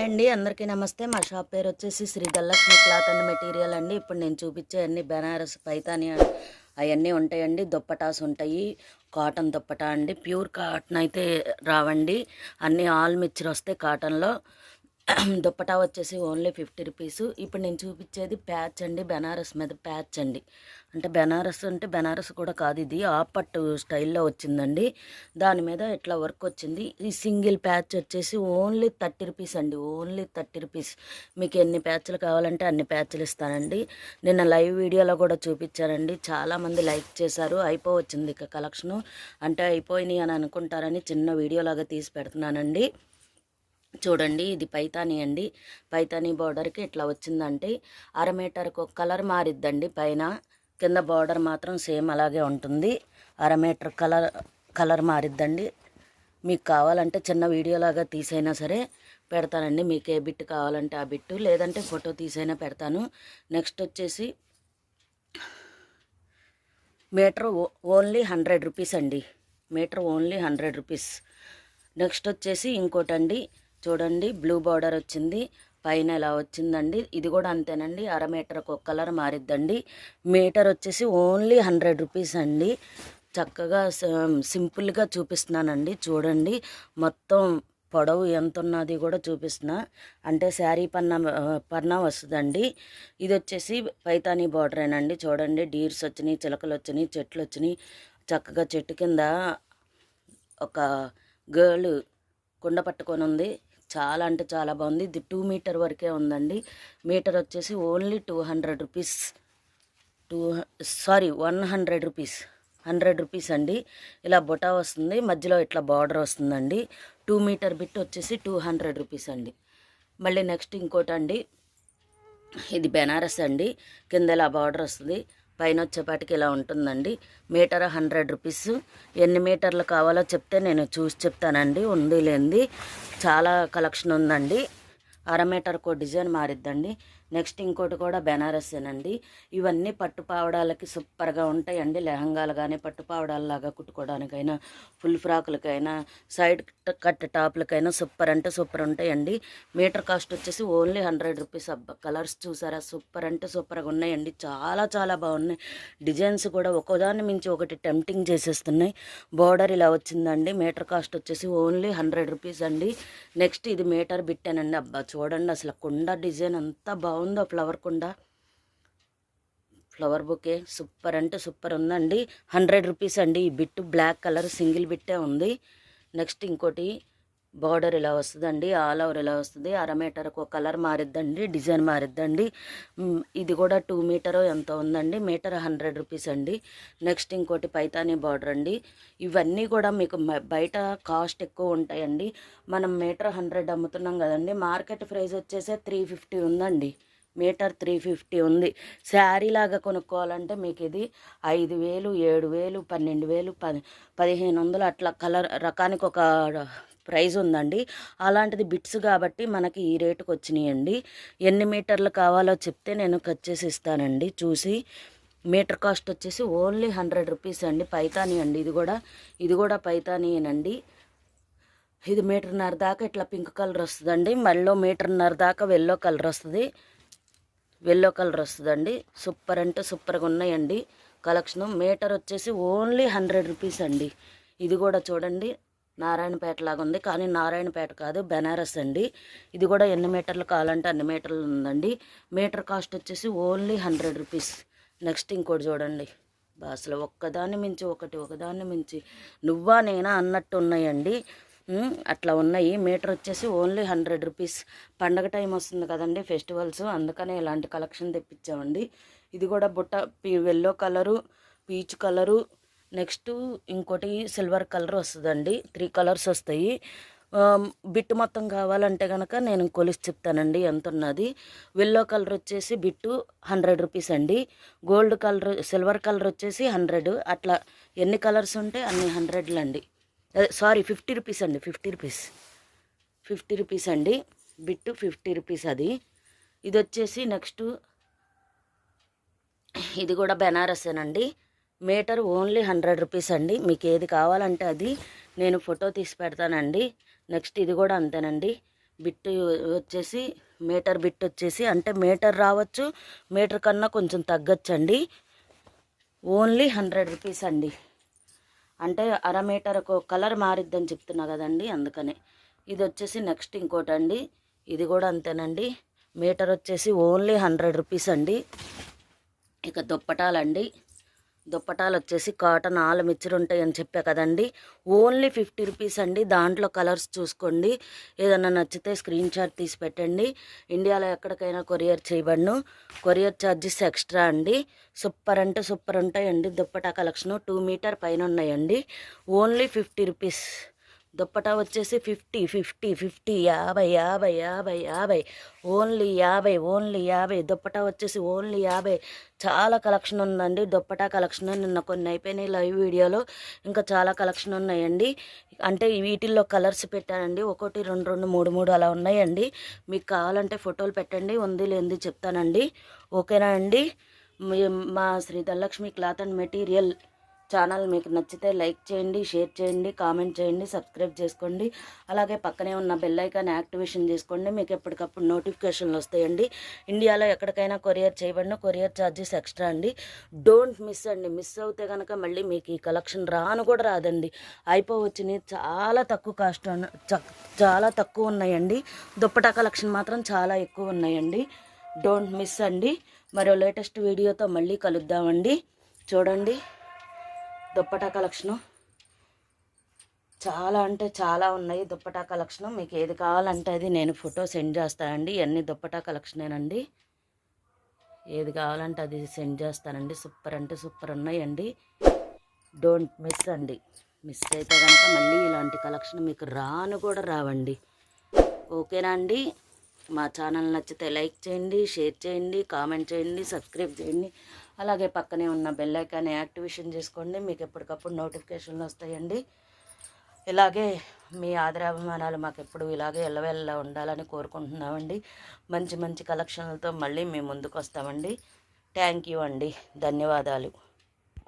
Hi అండి. అందరికీ నమస్తే. మా షాప్ పేరు వచ్చేసి శ్రీ గల్లక్ష్మి క్లాత్ అండ్ మెటీరియల్ అండి. ఇప్పుడు నేను చూపించే అన్ని బెనారస్ పైతాని అవన్నీ ఉంటాయండి. దుప్పటాస్ ఉంటాయి. కాటన్ దుప్పటా అండి. ప్యూర్ కాటన్ అయితే రావండి. అన్నీ ఆల్ మిక్చర్ వస్తాయి కాటన్లో. దుప్పటా వచ్చేసి ఓన్లీ ఫిఫ్టీ రూపీస్. ఇప్పుడు నేను చూపించేది ప్యాచ్ అండి బెనారస్ మీద ప్యాచ్ అండి. అంటే బెనారస్ అంటే బెనారస్ కూడా కాదు ఇది ఆపట్టు స్టైల్లో వచ్చిందండి. దాని మీద ఇట్లా వర్క్ వచ్చింది. ఈ సింగిల్ ప్యాచ్ వచ్చేసి ఓన్లీ థర్టీ రూపీస్ అండి ఓన్లీ థర్టీ రూపీస్. మీకు ఎన్ని ప్యాచ్లు కావాలంటే అన్ని ప్యాచ్లు ఇస్తానండి. నిన్న లైవ్ వీడియోలో కూడా చూపించానండి చాలామంది లైక్ చేశారు అయిపోవచ్చింది ఇక కలెక్షను. అంటే అయిపోయినాయి అని అనుకుంటారని చిన్న వీడియోలాగా తీసి పెడుతున్నానండి. చూడండి ఇది పైతానీ అండి. పైతానీ బార్డర్కి ఇట్లా వచ్చిందంటే అర మీటర్కు ఒక కలర్ మారిద్దండి. పైన కింద బార్డర్ మాత్రం సేమ్ అలాగే ఉంటుంది. అర మీటర్ కలర్ కలర్ మారిద్దండి. మీకు కావాలంటే చిన్న వీడియోలాగా తీసైనా సరే పెడతానండి. మీకు ఏ బిట్ కావాలంటే ఆ బిట్టు. లేదంటే ఫోటో తీసైనా పెడతాను. నెక్స్ట్ వచ్చేసి మీటర్ ఓన్లీ హండ్రెడ్ రూపీస్ అండి. Metre only hundred rupees. Next వచ్చేసి ఇంకోటండి చూడండి బ్లూ బార్డర్ వచ్చింది. పైన ఇలా వచ్చిందండి. ఇది కూడా అంతేనండి. అర మీటర్కి ఒక కలర్ మారిద్దండి. మీటర్ వచ్చేసి ఓన్లీ హండ్రెడ్ రూపీస్ అండి. చక్కగా సింపుల్గా చూపిస్తున్నానండి. చూడండి మొత్తం పొడవు ఎంత ఉన్నది కూడా చూపిస్తున్నా. అంటే శారీ పన్నా పన్నా వస్తుందండి. ఇది వచ్చేసి పైతానీ బార్డరేనండి చూడండి డీర్స్ వచ్చినాయి చిలకలు వచ్చినాయి చెట్లు వచ్చినాయి. చక్కగా చెట్టు కింద ఒక గర్ల్ కుండ పట్టుకొని ఉంది. చాలా అంటే చాలా బాగుంది. ఇది టూ మీటర్ వరకే ఉందండి. మీటర్ వచ్చేసి only two hundred rupees two sorry one hundred rupees hundred rupees అండి. ఇలా బొటా వస్తుంది. మధ్యలో ఇట్లా బార్డర్ వస్తుందండి. టూ మీటర్ బిట్ వచ్చేసి టూ హండ్రెడ్ రూపీస్ అండి. మళ్ళీ నెక్స్ట్ ఇంకోటి అండి ఇది బెనారస్ అండి. కింద ఇలా బార్డర్ వస్తుంది. పైన వచ్చేపాటికి ఇలా ఉంటుందండి. Metre hundred rupees. ఎన్ని మీటర్లు కావాలో చెప్తే నేను చూసి చెప్తానండి. ఉంది లేనిది చాలా కలెక్షన్ ఉందండి. అర మీటర్కో డిజైన్ మారిద్దండి. నెక్స్ట్ ఇంకోటి కూడా బెనారస్సేనండి ఇవన్నీ పట్టు పావడాలకి సూపర్గా ఉంటాయండి. లెహంగాలు కానీ పట్టు పావడాలలాగా కుట్టుకోవడానికైనా ఫుల్ ఫ్రాకులకైనా సైడ్ కట్ టాప్లకైనా సూపర్ అంటే సూపర్ ఉంటాయండి. మీటర్ కాస్ట్ వచ్చేసి ఓన్లీ హండ్రెడ్ రూపీస్ అబ్బా! కలర్స్ చూసారా? సూపర్ అంటే సూపర్గా ఉన్నాయండి. చాలా చాలా బాగున్నాయి. డిజైన్స్ కూడా ఒక్కోదాన్ని మించి ఒకటి టెంప్టింగ్ చేసేస్తున్నాయి. బోర్డర్ ఇలా వచ్చిందండి. మీటర్ కాస్ట్ వచ్చేసి ఓన్లీ హండ్రెడ్ రూపీస్ అండి. నెక్స్ట్ ఇది మీటర్ బిట్టానండి. అబ్బా! చూడండి అసలు కుండ డిజైన్ అంతా బాగుంది. ఫ్లవర్ కుండ? ఫ్లవర్ బుకే సూపర్ అంటే సూపర్ ఉందండి. హండ్రెడ్ రూపీస్ అండి ఈ బిట్టు. బ్లాక్ కలర్ సింగిల్ బిట్టే ఉంది. నెక్స్ట్ ఇంకోటి బార్డర్ ఇలా వస్తుందండి. ఆల్ ఓవర్ ఇలా వస్తుంది. అర మీటర్కు ఒక కలర్ మారిద్దండి. డిజైన్ మారిద్దండి. ఇది కూడా టూ మీటర్ ఎంత ఉందండి. మీటర్ హండ్రెడ్ రూపీస్ అండి. నెక్స్ట్ ఇంకోటి పైతానీ బార్డర్ అండి. ఇవన్నీ కూడా మీకు బయట కాస్ట్ ఎక్కువ ఉంటాయండి. మనం మీటర్ హండ్రెడ్ అమ్ముతున్నాం కదండి. మార్కెట్ ప్రైస్ వచ్చేసే త్రీ ఫిఫ్టీ ఉందండి. మీటర్ త్రీ ఫిఫ్టీ ఉంది. శారీ లాగా కొనుక్కోవాలంటే మీకు ఇది ఐదు వేలు ఏడు వేలు పన్నెండు వేలు పది పదిహేను వందలు అట్లా కలర్ రకానికి ఒక ప్రైజ్ ఉందండి. అలాంటిది బిట్స్ కాబట్టి మనకి ఈ రేటుకి వచ్చినాయండి. ఎన్ని మీటర్లు కావాలో చెప్తే నేను కట్ చేసి ఇస్తానండి. చూసి మీటర్ కాస్ట్ వచ్చేసి ఓన్లీ హండ్రెడ్ రూపీస్ అండి. పైతాని అండి ఇది కూడా. ఇది కూడా పైతానీయేనండి. ఇది మీటర్న్నర దాకా ఇట్లా పింక్ కలర్ వస్తుందండి. మళ్ళీ మీటర్న్నర దాకా ఎల్లో కలర్ వస్తుంది. ఎల్లో కలర్ వస్తుందండి. సూపర్ అంటే సూపర్గా ఉన్నాయండి. కలెక్షన్ మీటర్ వచ్చేసి ఓన్లీ హండ్రెడ్ రూపీస్ అండి. ఇది కూడా చూడండి. నారాయణపేట లాగా ఉంది. కానీ నారాయణపేట కాదు బెనారస్ అండి. ఇది కూడా ఎన్ని మీటర్లు కావాలంటే అన్ని మీటర్లు ఉందండి. మీటర్ కాస్ట్ వచ్చేసి ఓన్లీ హండ్రెడ్ రూపీస్ నెక్స్ట్ ఇంకోటి చూడండి. అసలు ఒక్కదాన్ని మించి ఒకటి ఒకదాన్ని మించి. నువ్వా నేనా అన్నట్టు ఉన్నాయండి. అట్లా ఉన్నాయి. మీటర్ వచ్చేసి ఓన్లీ హండ్రెడ్ రూపీస్. పండగ టైం వస్తుంది కదండి ఫెస్టివల్స్. అందుకనే ఇలాంటి కలెక్షన్ తెప్పించామండి. ఇది కూడా బుట్ట yellow colour peach colour next ఇంకోటి సిల్వర్ కలర్ వస్తుందండి. త్రీ కలర్స్ వస్తాయి. బిట్టు మొత్తం కావాలంటే కనుక నేను కొలిసి చెప్తానండి ఎంత ఉన్నది వెల్లో కలర్ వచ్చేసి బిట్టు హండ్రెడ్ రూపీస్ అండి. గోల్డ్ కలర్ సిల్వర్ కలర్ వచ్చేసి హండ్రెడ్. అట్లా ఎన్ని కలర్స్ ఉంటే అన్ని హండ్రెడ్లు అండి సారీ ఫిఫ్టీ రూపీస్ అండి ఫిఫ్టీ రూపీస్. ఫిఫ్టీ రూపీస్ అండి బిట్టు ఫిఫ్టీ రూపీస్ అది. ఇది వచ్చేసి నెక్స్ట్ ఇది కూడా బెనారసేనండి. మీటర్ ఓన్లీ హండ్రెడ్ రూపీస్ అండి. మీకు ఏది కావాలంటే అది నేను ఫోటో తీసి పెడతానండి. నెక్స్ట్ ఇది కూడా అంతేనండి. బిట్టు వచ్చేసి మీటర్ బిట్ వచ్చేసి అంటే మీటర్ రావచ్చు మీటర్ కన్నా కొంచెం తగ్గచ్చండి. ఓన్లీ హండ్రెడ్ రూపీస్ అండి. అంటే అర మీటర్కు కలర్ మారిద్దని చెప్తున్నా కదండి అందుకనే. ఇది వచ్చేసి నెక్స్ట్ ఇంకోటి అండి ఇది కూడా అంతేనండి. మీటర్ వచ్చేసి ఓన్లీ హండ్రెడ్ రూపీస్ అండి. ఇక దుప్పటాలండి. దుప్పటాలు వచ్చేసి కాటన్ ఆలు మిక్చర్ ఉంటాయి అని చెప్పా కదండి. ఓన్లీ ఫిఫ్టీ రూపీస్ అండి. దాంట్లో కలర్స్ చూసుకోండి. ఏదన్నా నచ్చితే స్క్రీన్ షాట్ తీసి పెట్టండి. ఇండియాలో ఎక్కడికైనా కొరియర్ చేయబడును. కొరియర్ ఛార్జెస్ ఎక్స్ట్రా అండి. సూపర్ అంటే సూపర్ ఉంటాయండి దుప్పటా కలెక్షన్ టూ మీటర్ పైన ఉన్నాయండి ఓన్లీ ఫిఫ్టీ రూపీస్. దుప్పటా వచ్చేసి ఫిఫ్టీ ఫిఫ్టీ ఫిఫ్టీ యాభై యాభై యాభై యాభై. ఓన్లీ యాభై ఓన్లీ యాభై. దుప్పటా వచ్చేసి ఓన్లీ యాభై. చాలా కలెక్షన్ ఉందండి. దుప్పటా కలెక్షన్ నిన్న కొన్ని అయిపోయినాయి లైవ్ వీడియోలో. ఇంకా చాలా కలెక్షన్ ఉన్నాయండి. అంటే వీటిల్లో కలర్స్ పెట్టానండి. ఒకటి రెండు రెండు మూడు మూడు అలా ఉన్నాయండి. మీకు కావాలంటే ఫోటోలు పెట్టండి. ఉంది లేనిది చెప్తానండి. ఓకేనా అండి? మా Shri Dhanalakshmi cloth and material channel మీకు నచ్చితే లైక్ చేయండి షేర్ చేయండి కామెంట్ చేయండి సబ్స్క్రైబ్ చేసుకోండి. అలాగే పక్కనే ఉన్న బెల్ యాక్టివేషన్ చేసుకోండి. మీకు ఎప్పటికప్పుడు నోటిఫికేషన్లు వస్తాయండి. ఇండియాలో ఎక్కడికైనా కొరియర్ చేయబడిన కొరియర్ ఛార్జెస్ ఎక్స్ట్రా అండి. డోంట్ మిస్ అండి. మిస్ అవుతే కనుక మళ్ళీ మీకు ఈ కలెక్షన్ రాను కూడా రాదండి. అయిపోవచ్చినవి చాలా తక్కువ కాస్ట్ చ- చాలా తక్కువ ఉన్నాయండి. దుప్పటా కలెక్షన్ మాత్రం చాలా ఎక్కువ ఉన్నాయండి. డోంట్ మిస్ అండి. మరో లేటెస్ట్ వీడియోతో మళ్ళీ కలుద్దామండి. చూడండి. దుప్పటా కలెక్షను. చాలా అంటే చాలా ఉన్నాయి దుప్పటా కలెక్షన్. మీకు ఏది కావాలంటే అది నేను ఫోటో సెండ్ చేస్తానండి. ఇవన్నీ దుప్పటా కలెక్షనేనండి. ఏది కావాలంటే అది సెండ్ చేస్తానండి. సూపర్ అంటే సూపర్ ఉన్నాయండి. డోంట్ మిస్ అండి. మిస్ అయితే కనుక మళ్ళీ ఇలాంటి కలెక్షన్ మీకు రాను కూడా రావండి. ఓకేనా అండి? మా ఛానల్ నచ్చితే లైక్ చేయండి షేర్ చేయండి కామెంట్ చేయండి సబ్స్క్రైబ్ చేయండి. అలాగే పక్కనే ఉన్న బెల్ ఐకాన్ యాక్టివేషన్ చేసుకోండి. మీకు ఎప్పటికప్పుడు నోటిఫికేషన్లు వస్తాయండి. ఇలాగే మీ ఆదరాభిమానాలు మాకు ఎప్పుడు ఇలాగే ఎల్లవెల్లా ఉండాలని కోరుకుంటున్నామండి. మంచి మంచి కలెక్షన్లతో మళ్ళీ మేము ముందుకు వస్తామండి థ్యాంక్ యూ అండి. ధన్యవాదాలు.